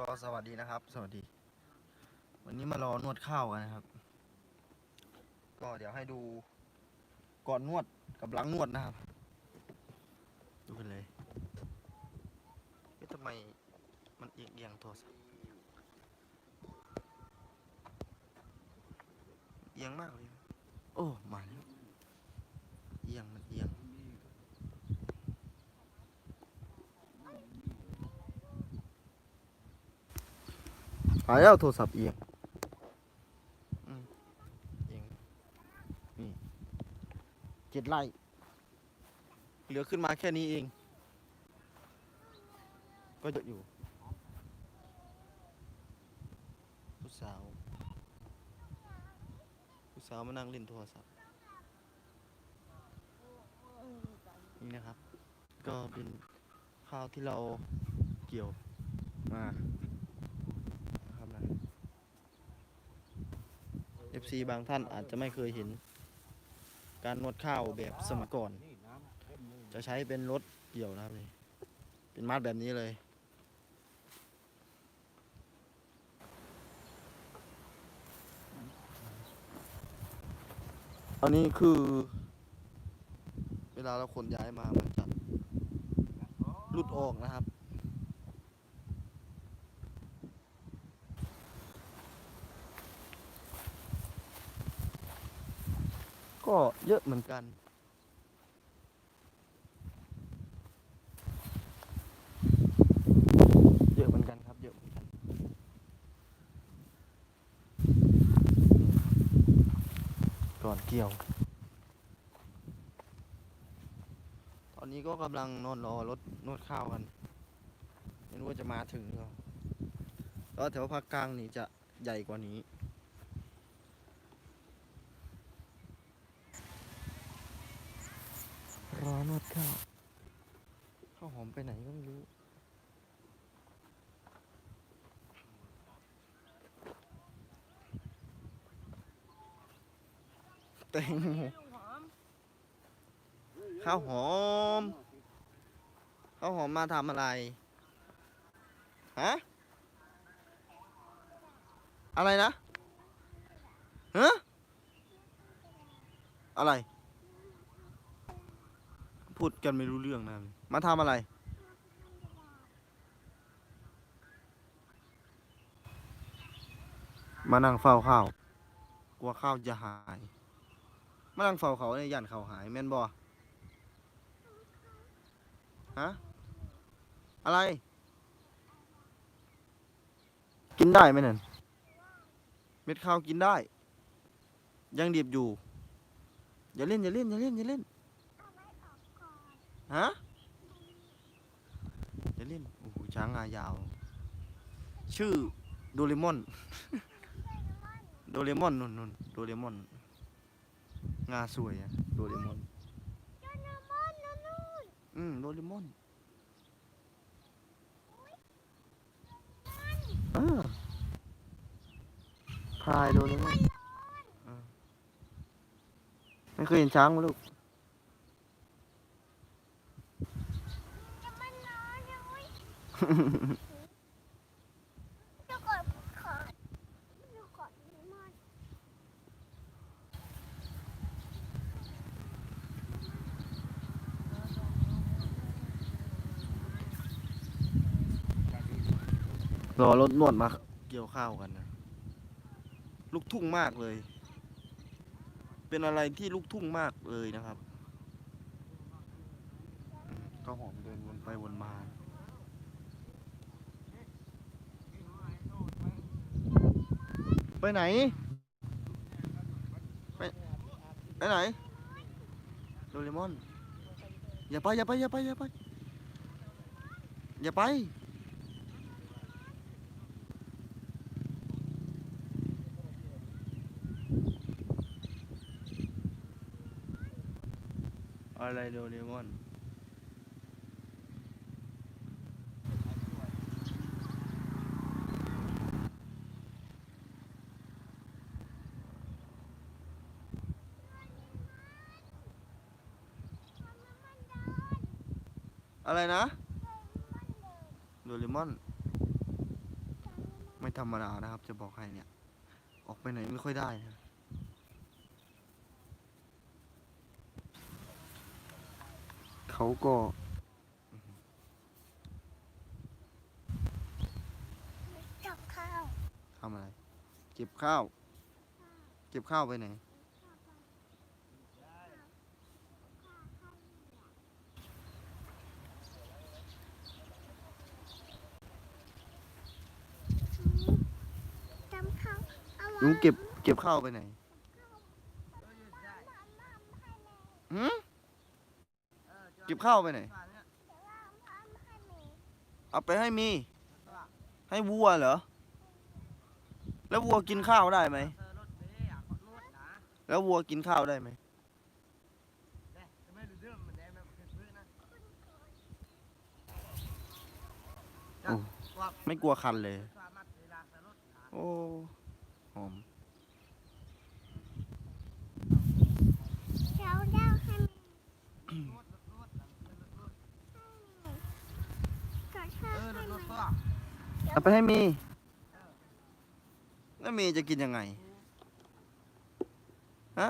ก็สวัสดีนะครับ สวัสดี วันนี้มารอนวดข้าวกันนะครับ ก็เดี๋ยวให้ดูก่อนนวดกับหลังนวดนะครับ ดูกันเลยเอ๊ะทำไมมันเอียงเอียงๆโทรศัพท์เอียงมากเลย โอ้ มาแล้วเอียงมันเอียง หายแล้วโทรศัพท์เอียงอืมเอียงนี่เจ็ดไร่เหลือขึ้นมาแค่นี้เอง ก็เยอะอยู่ผู้สาวผู้สาวมานั่งเล่นโทรศัพท์นี่นะครับ ก็เป็นข้าวที่เราเกี่ยวมานะครับนะ FC บางท่านอาจจะไม่เคยเห็น การนวดข้าวแบบสมัยก่อน จะใช้เป็นรถเกี่ยวนะครับนี่เป็นมัดแบบนี้เลย อันนี้คือ เวลาเราขนย้ายมามันจะหลุดออกนะครับ ก็เยอะเหมือนกัน เยอะเหมือนกันครับ เยอะเหมือนกัน ก่อนเกี่ยว ตอนนี้ก็กำลังนอนรอรถนวดข้าวกัน ไม่รู้ว่าจะมาถึงหรือเปล่าแล้วแถวภาคกลางนี่จะใหญ่กว่านี้ รอนวดข้าวข้าวหอมไปไหนก็ไม่รู้แตงโมข้าวหอมข้าวหอมมาทำอะไรฮะอะไรนะฮะอะไร พูดกันไม่รู้เรื่องนะมาทำอะไร มานั่งเฝ้าข้าวกลัวข้าวจะหาย มานั่งเฝ้าเขาในยยันเขาหายแม่นบ่ฮะอะไร กินได้ไหมนั่นเม็ดข้าวกินได้ ยังดิบอยู่ อย่าเล่นอย่าเล่นอย่าเล่นอย่าเล่น ฮะอย่าเล่นโอ้โหช้างงายาว ชื่อโดเรมอน โดเรมอนนุ่นนุ่นโดเรมอน งาสวยอะโดเรมอน อืมโดเรมอนเออพายโดเรมอน ไม่เคยเห็นช้างมั้ ยลูกรอรถนวดมาเกี่ยวข้าวกันนะ ลูกทุ่งมากเลย เป็นอะไรที่ลูกทุ่งมากเลยนะครับอืมข้าวหอมเดินวนไปวนมา ไปไหน ไปไปไหนโดเรมอน อย่าไปอย่าไปอย่าไปอย่าไปอย่าไป อะไรโดเรมอน อะไรนะโดเรมอนธรรมดานะครับ จะบอกให้เนี่ย ออกไปไหนไม่ค่อยได้นะเขาก็กับข้าวทำอะไร เก็บข้าว เก็บข้าวไปไหน จำข้าวเอา ลุงเก็บเก็บข้าวไปไหนหืมเก็บข้าวไปไหน เอาไปให้มี ให้วัวเหรอ แล้ววัวกินข้าวได้ไหม แล้ววัวกินข้าวได้ไหมไม่กลัวคันเลย โอ้ หอมเช้าเด้าให้มีก็ชอบให้มีเอาไปให้มี แล้วมีจะกินยังไง ฮะ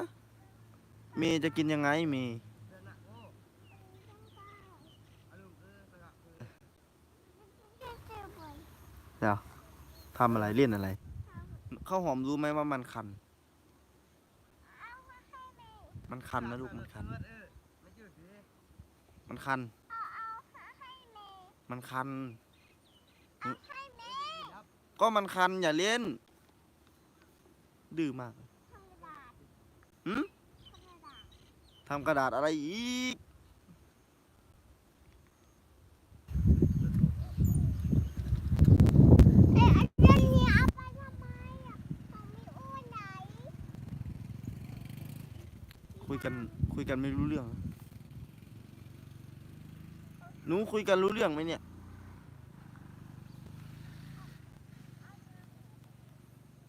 มีจะกินยังไงมี เดี๋ยวทำอะไรเล่นอะไร ข้าวหอมรู้ไหมว่ามันคัน มันคันนะลูกมันคัน มันคัน มันคัน ก็มันคันอย่าเล่น ดื้อมาก หืมทำกระดาษอะไรอีก เอ๊ะอันนี้เอาไปทำไมอะของมีอ้วนไหน คุ ยกัน คุยกันไม่รู้เรื่อง หนูคุยกันรู้เรื่องไหมเนี่ย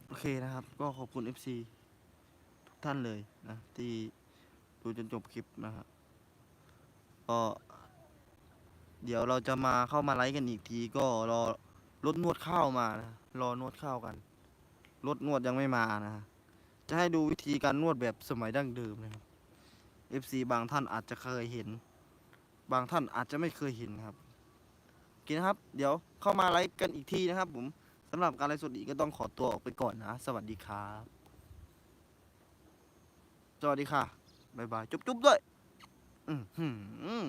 โอเคนะครับ ก็ขอบคุณ FC ทุกท่านเลยนะ ที่ดูจนจบคลิปนะครับก็เดี๋ยวเราจะมาเข้ามาไลฟ์กันอีกที ก็รอรถนวดข้าวมานะรอนวดข้าวกันรถนวดยังไม่มานะ จะให้ดูวิธีการนวดแบบสมัยดั้งเดิมนะครับ FC บางท่านอาจจะเคยเห็น บางท่านอาจจะไม่เคยเห็นครับโอเคนะครับ เดี๋ยวเข้ามาไลฟ์กันอีกทีนะครับผมสำหรับการไลฟ์สดอีกก็ต้องขอตัวออกไปก่อนนะ สวัสดีครับสวัสดีค่ะ บ๊ายบาย จุ๊บๆด้วย อือหือ